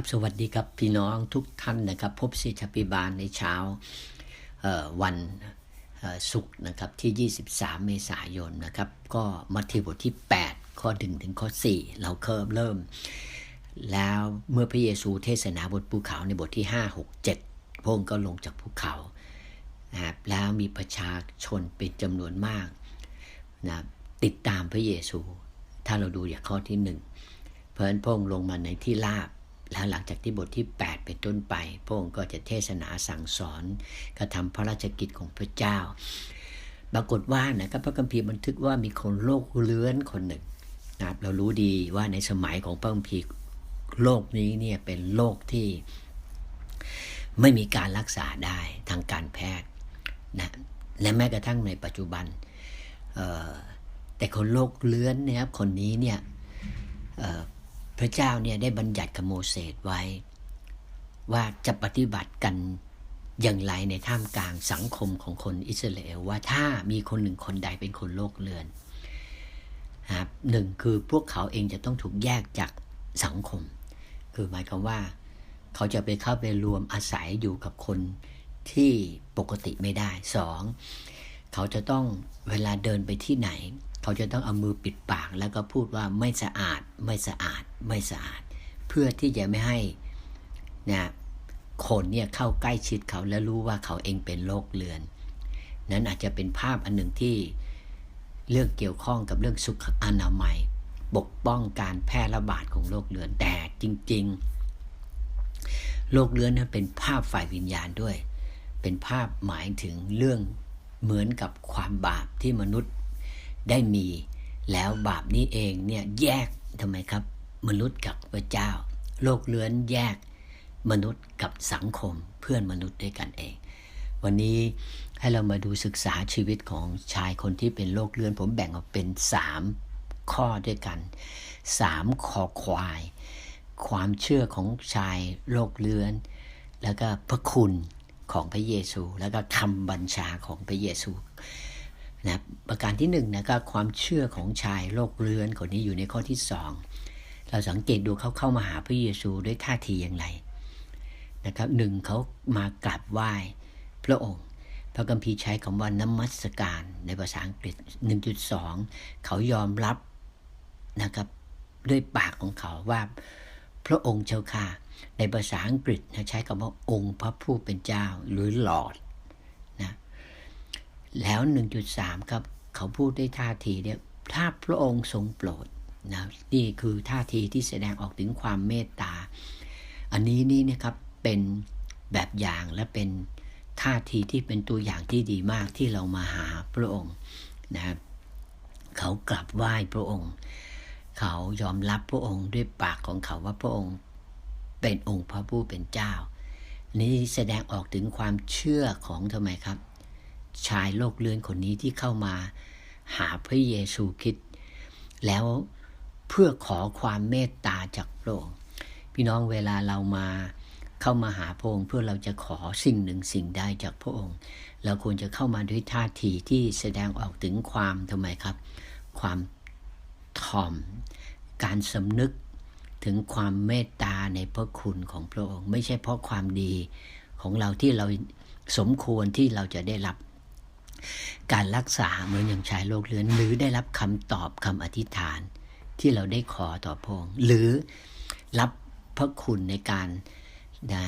ครับสวัสดีครับพี่น้องทุกท่านนะครับ พบศิษย์พิบาลในเช้าวันศุกร์นะครับที่ 23 เมษายนนะครับ ก็มัทธิวบทที่ 8 ข้อ1ถึงข้อ 4 เราเริ่มเริ่ม แล้วเมื่อพระเยซูเทศนาบทภูเขาในบทที่ 5 6 7พระองค์ก็ลงจากภูเขานะแล้วมีประชาชนเป็นจำนวนมากนะติดตามพระเยซู ถ้าเราดูอย่างข้อที่หนึ่งเพราะนั้นพระองค์ลงมาในที่ลาบ แล้วหลังจากที่บทที่8เป็นต้นไป พระองค์ก็จะเทศนาสั่งสอนกระทำพระราชกิจของพระเจ้า ปรากฏว่านะครับพระคัมภีร์บันทึกว่ามีคนโรคเลื้อนคนหนึ่งนะครับเรารู้ดีว่าในสมัยของพระคัมภีร์โรคนี้เนี่ยเป็นโรคที่ไม่มีการรักษาได้ทางการแพทย์นะและแม้กระทั่งในปัจจุบัน แต่คนโรคเลื้อนนี่ยครับคนนี้เนี่ย พระเจ้าเนี่ยได้บัญญัติกับโมเสสไว้ ว่าจะปฏิบัติกันอย่างไรในท่ามกลางสังคมของคนอิสราเอลว่าถ้ามีคนหนึ่งคนใดเป็นคนโรคเลือนครับหนึ่งคือพวกเขาเองจะต้องถูกแยกจากสังคม คือหมายความว่า เขาจะไปเข้าไปรวมอาศัยอยู่กับคนที่ปกติไม่ได้สองเขาจะต้องเวลาเดินไปที่ไหน เขาจะต้องเอามือปิดปาก แล้วก็พูดว่าไม่สะอาด ไม่สะอาด ไม่สะอาด เพื่อที่จะไม่ให้นะคนเนี่ยเข้าใกล้ชิดเขาและรู้ว่าเขาเองเป็นโรคเรือน นั้นอาจจะเป็นภาพอันหนึ่งที่เรื่องเกี่ยวข้องกับเรื่องสุขอนามัย ปกป้องการแพร่ระบาดของโรคเรือนแต่จริง ๆ โรคเรื้อนนั้นเป็นภาพฝ่ายวิญญาณด้วย เป็นภาพหมายถึงเรื่องเหมือนกับความบาปที่มนุษย์ ได้มี แล้วบาปนี้เองเนี่ยแยกทำไมครับ มนุษย์กับพระเจ้า โลกเลื้อนแยกมนุษย์กับสังคมเพื่อนมนุษย์ด้วยกันเอง วันนี้ให้เรามาดูศึกษาชีวิตของชายคนที่เป็นโรคเลื้อน ผมแบ่งออกเป็นสามข้อด้วยกันสามคอควาย ความเชื่อของชายโรคเลื้อน แล้วก็พระคุณของพระเยซู แล้วก็คำบัญชาของพระเยซู ประการที่หนึ่งนะก็ความเชื่อของชายโรคเรื้อนคนนี้อยู่ในข้อที่สองเราสังเกตดูเขาเข้ามาหาพระเยซูด้วยท่าทีอย่างไรนะครับหนึ่งเขามากราบไหว้พระองค์ พระคัมภีร์ใช้คำว่าน้ำมัสการในภาษาอังกฤษ 1.2 เขายอมรับนะครับด้วยปากของเขาว่าพระองค์เจ้าค่ะในภาษาอังกฤษนะใช้คำว่าองค์พระผู้เป็นเจ้าหรือหลอดนะแล้ว 1.3 ครับ เขาพูดด้วยท่าทีเนี่ยถ้าพระองค์ทรงโปรดนะนี่คือท่าทีที่แสดงออกถึงความเมตตา อันนี้นี่นะครับเป็นแบบอย่างและเป็นท่าทีที่เป็นตัวอย่างที่ดีมากที่เรามาหาพระองค์นะครับเขากลับไหว้พระองค์ เขายอมรับพระองค์ด้วยปากของเขาว่าพระองค์เป็นองค์พระผู้เป็นเจ้า นี่แสดงออกถึงความเชื่อของทำไมครับ ชายโลกเลือนคนนี้ที่เข้ามา หาพระเยซูคริสต์แล้วเพื่อขอความเมตตาจากพระองค์พี่น้องเวลาเรามาเข้ามาหาพระองค์เพื่อเราจะขอสิ่งหนึ่งสิ่งใดจากพระองค์ เราควรจะเข้ามาด้วยท่าทีที่แสดงออกถึงความทำไมครับ ความถ่อม การสำนึกถึงความเมตตาในพระคุณของพระองค์ ไม่ใช่เพราะความดีของเราที่เราสมควรที่เราจะได้รับ การรักษาเหมือนอย่างชายโรคเรื้อน หรือได้รับคำตอบคำอธิษฐานที่เราได้ขอต่อพระองค์หรือรับพระคุณในการนะ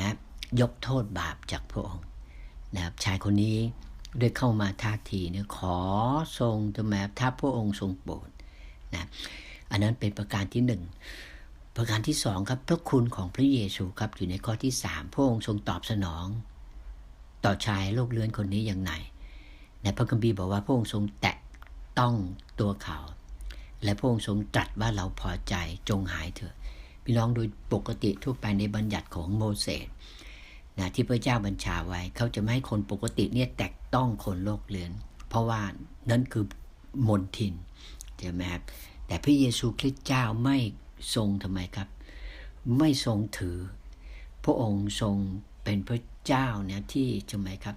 ยกโทษบาปจากพระองค์นะครับชายคนนี้ได้เข้ามาท่าทีเนี่ยขอทรงทำไมถ้าพระองค์ทรงโปรดนะอันนั้นเป็นประการที่หนึ่งประการที่สองครับพระคุณของพระเยซูครับอยู่ในข้อที่สามพระองค์ทรงตอบสนอง ต่อชายโลกเลื้อนคนนี้อย่างไร ในพระคัมภีร์บอกว่าพระองค์ทรงแตะต้องตัวเขา และพระองค์ทรงตรัสว่าเราพอใจจงหายเถอะพี่น้องโดยปกติทั่วไปในบัญญัติของโมเสสนะที่พระเจ้าบัญชาไว้ เขาจะไม่ให้คนปกติเนี่ยแตะต้องคนโลกเลือน เพราะว่านั่นคือมนทินใช่ไหมครับแต่พระเยซูคริสต์เจ้าไม่ทรงทำไมครับ ไม่ทรงถือ พระองค์ทรงเป็นพระเจ้าเนี่ยที่ทำไมครับ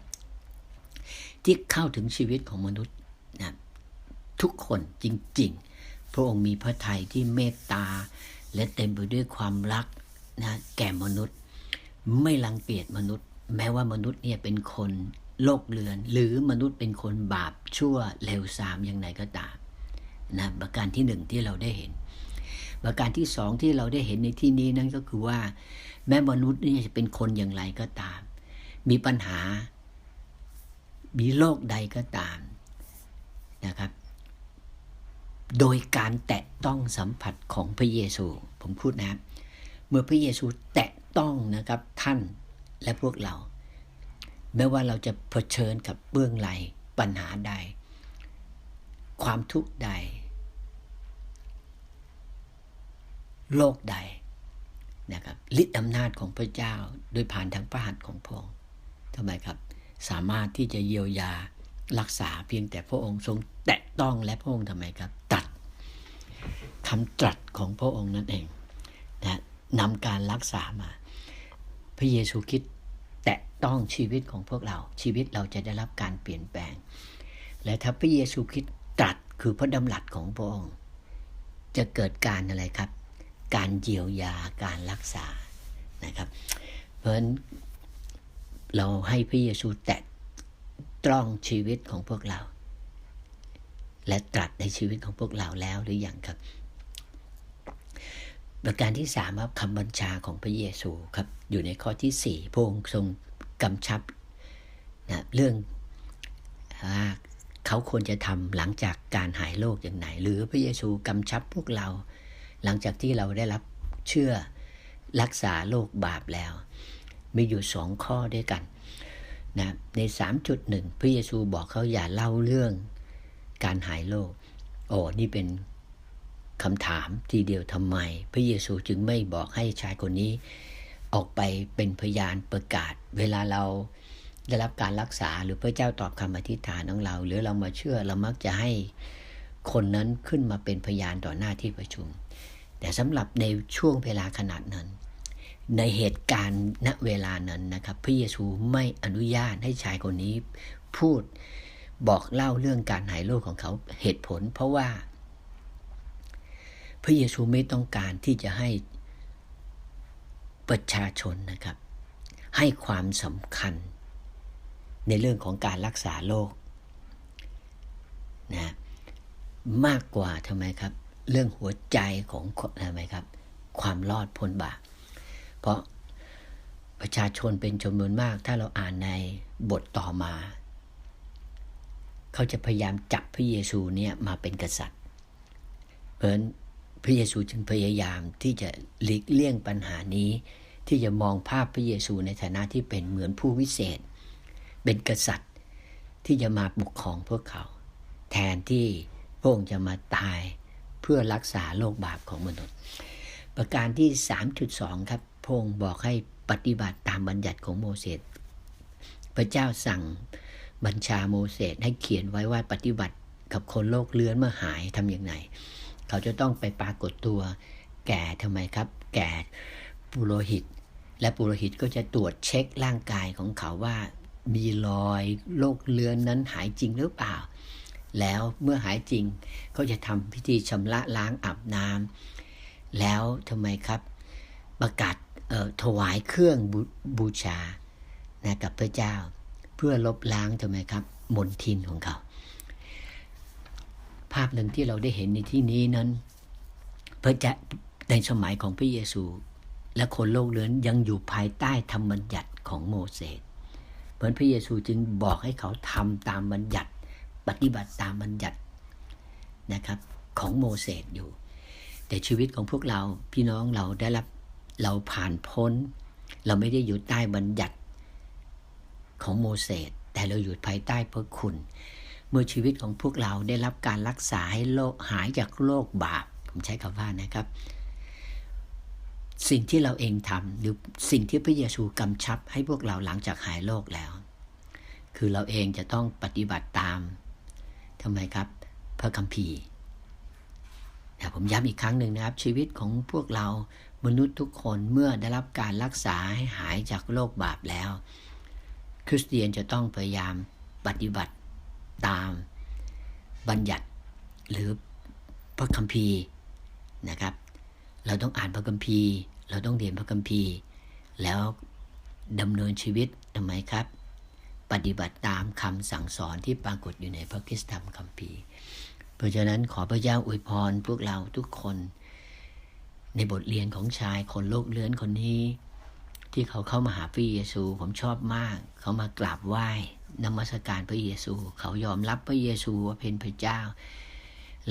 ที่เข้าถึงชีวิตของมนุษย์นะทุกคนจริง ๆ พระองค์มีพระทัยที่เมตตา และเต็มไปด้วยความรักนะแก่มนุษย์ ไม่รังเกียจมนุษย์ แม้ว่ามนุษย์เนี่ยเป็นคนโลกเลือน หรือมนุษย์เป็นคนบาปชั่วเลวทรามอย่างไรก็ตามนะประการที่หนึ่งที่เราได้เห็น ประการที่สองที่เราได้เห็นในที่นี้นั่นก็คือว่า แม้มนุษย์นี่จะเป็นคนอย่างไรก็ตาม มีปัญหา มีโรคใดก็ตามนะครับ โดยการแตะต้องสัมผัสของพระเยซู ผมพูดนะ เมื่อพระเยซูแตะต้องนะครับท่านและพวกเราแม้ว่าเราจะเผชิญกับเบื้องไหลปัญหาใด ความทุกข์ใด โลกใดนะครับฤทธิอำนาจของพระเจ้าโดยผ่านทางพระหัตถ์ของพระองค์ทำไมครับ สามารถที่จะเยียวยารักษาเพียงแต่พระองค์ทรงแตะต้องและพระองค์ทำไมครับตัดคำตรัสของพระองค์นั่นเองนะนำการรักษามา พระเยซูคริสต์แตะต้องชีวิตของพวกเราชีวิตเราจะได้รับการเปลี่ยนแปลง และถ้าพระเยซูคริสต์ตรัสคือพระดำรัสของพระองค์ จะเกิดการอะไรครับ การเยียวยาการรักษานะครับ เพราะฉะนั้น เราให้พระเยซูแตะต้องชีวิตของพวกเรา และตรัสในชีวิตของพวกเราแล้วหรืออยังครับ ประการที่สามครับคำบัญชาของพระเยซูครับอยู่ในข้อที่สี่พระองค์ทรงกำชับนะเรื่องเขาควรจะทำหลังจากการหายโรคอย่างไหน หรือพระเยซูกำชับพวกเรา หลังจากที่เราได้รับเชื่อรักษาโรคบาปแล้ว มีอยู่สองข้อด้วยกันนะใน 3.1 พระเยซูบอกเขาอย่าเล่าเรื่องการหายโรคโอ้นี่เป็นคำถามทีเดียวทำไม พระเยซูจึงไม่บอกให้ชายคนนี้ ออกไปเป็นพยานประกาศ เวลาเราได้รับการรักษาหรือพระเจ้าตอบคำอธิษฐานของเรา หรือเรามาเชื่อเรามักจะให้คนนั้นขึ้นมาเป็นพยานต่อหน้าที่ประชุม แต่สำหรับในช่วงเวลาขนาดนั้น ในเหตุการณ์ณเวลานั้นนะครับพระเยซูไม่อนุญาตให้ชายคนนี้พูดบอกเล่าเรื่องการหายโรคของเขาเหตุผล เพราะว่า พระเยซูไม่ต้องการที่จะให้ประชาชนนะครับ ให้ความสำคัญ ในเรื่องของการรักษาโรคนะมากกว่าทำไมครับ เรื่องหัวใจของทำไมครับ ความรอดพ้นบาป เพราะประชาชนเป็นจำนวนมาก ถ้าเราอ่านในบทต่อมา เขาจะพยายามจับพระเยซูเนี่ยมาเป็นกษัตริย์ เพราะพระเยซูจึงพยายามที่จะหลีกเลี่ยงปัญหานี้ ที่จะมองภาพพระเยซูในฐานะที่เป็นเหมือนผู้วิเศษ เป็นกษัตริย์ที่จะมาปกครองพวกเขา แทนที่พระองค์จะมาตายเพื่อรักษาโรคบาปของมนุษย์ ประการที่ 3.2 ครับ พงค์บอกให้ปฏิบัติตามบัญญัติของโมเสส พระเจ้าสั่งบัญชาโมเสสให้เขียนไว้ว่าปฏิบัติกับคนโรคเลื้อนเมื่อหายทำอย่างไรเขาจะต้องไปปรากฏตัวแก่ทำไมครับ แก่ปุโรหิต และปุโรหิตก็จะตรวจเช็คร่างกายของเขาว่ามีรอยโรคเลื้อนนั้นหายจริงหรือเปล่า แล้วเมื่อหายจริงก็จะทำพิธีชำระล้างอาบน้ำแล้วทำไมครับ ประกาศ ถวายเครื่องบบูชานะกับพระเจ้า เพื่อลบล้างทำไมครับมนทินของเขา ภาพหนึ่งที่เราได้เห็นในที่นี้นั้น พระเจ้าในสมัยของพระเยซู และคนโลกเลือนยังอยู่ภายใต้ธรรมบัญญัติของโมเสสเพราะพระเยซูจึงบอกให้เขาทำตามบัญญัติ ปฏิบัติตามบัญญัตินะครับของโมเสสอยู่ แต่ชีวิตของพวกเราพี่น้องเราได้รับ เราผ่านพ้น เราไม่ได้อยู่ใต้บัญญัติของโมเสสแต่เราอยู่ภายใต้พระคุณ เมื่อชีวิตของพวกเราได้รับการรักษาให้โรคหายจากโรคบาป ผมใช้คำว่านะครับ สิ่งที่เราเองทำหรือสิ่งที่พระเยซูกำชับให้พวกเราหลังจากหายโรคแล้ว คือเราเองจะต้องปฏิบัติตามทำไมครับ พระคัมภีร์แต่ผมย้ำอีกครั้งหนึ่งนะครับ ชีวิตของพวกเรา มนุษย์ทุกคนเมื่อได้รับการรักษาให้หายจากโรคบาปแล้ว คริสเตียนจะต้องพยายามปฏิบัติตามบัญญัติหรือพระคัมภีร์นะครับ เราต้องอ่านพระคัมภีร์ เราต้องเรียนพระคัมภีร์ แล้วดำเนินชีวิตทำไมครับ ปฏิบัติตามคำสั่งสอนที่ปรากฏอยู่ในพระคิสธรรมคัมภีร์ เพราะฉะนั้นขอพระเจ้าอวยพรพวกเราทุกคน ในบทเรียนของชายคนโลกเลื้อนคนนี้ ที่เขาเข้ามาหาพระเยซูผมชอบมาก เขามากราบไหว้นมัสการพระเยซู เขายอมรับพระเยซูว่าเป็นพระเจ้า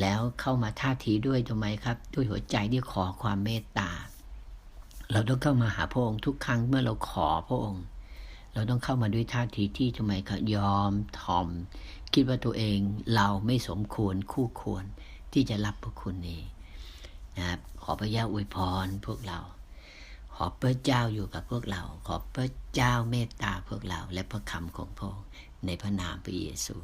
แล้วเข้ามาท่าทีด้วยทำไมครับ ด้วยหัวใจที่ขอความเมตตา เราต้องเข้ามาหาพระองค์ทุกครั้งเมื่อเราขอพระองค์ เราต้องเข้ามาด้วยท่าทีที่ทำไมครับยอมถ่อม คิดว่าตัวเองเราไม่สมควรคู่ควรที่จะรับพระคุณนี้ นะครับ ขอพระเจ้าอวยพรพวกเรา ขอพระเจ้าอยู่กับพวกเรา ขอพระเจ้าเมตตาพวกเรา และพระคำของพระองค์ในพระนามพระเยซู